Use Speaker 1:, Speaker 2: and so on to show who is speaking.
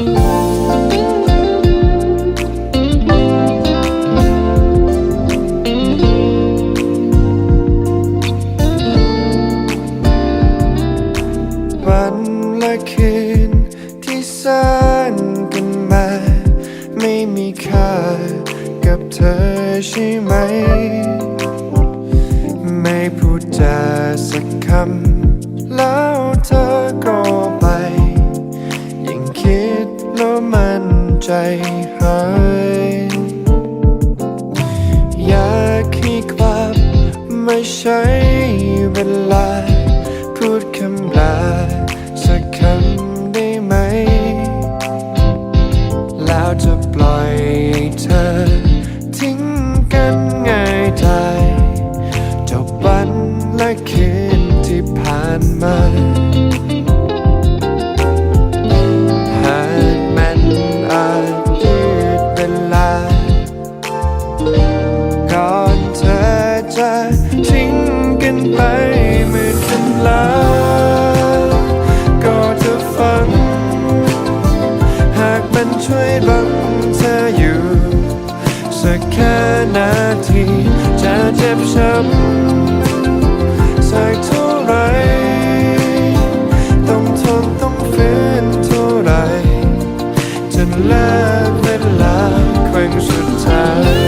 Speaker 1: วันและคืนที่สร้กันมา ไม่มีค่ากับเธอใช่ไหม ไม่พูดจาสักคำ แล้วมันใจหาย อยากให้กลับไม่ใช่เวลา พูดคำลาสักคำได้ไหม แล้วจะปล่อยให้เธอ ทิ้งกันง่ายดายจบวันและคืนที่ผ่านมา อจะทิ้งกันไปเหมือนกันล้วก็จะฟัง หากมันช่วยบังเธออยู่ สักแค่นาทีจะเจ็บช้ำสักเท่าไรต้องทนต้องฝืนเท่าไรจนเลิกเวลาครั้งสุดท้าย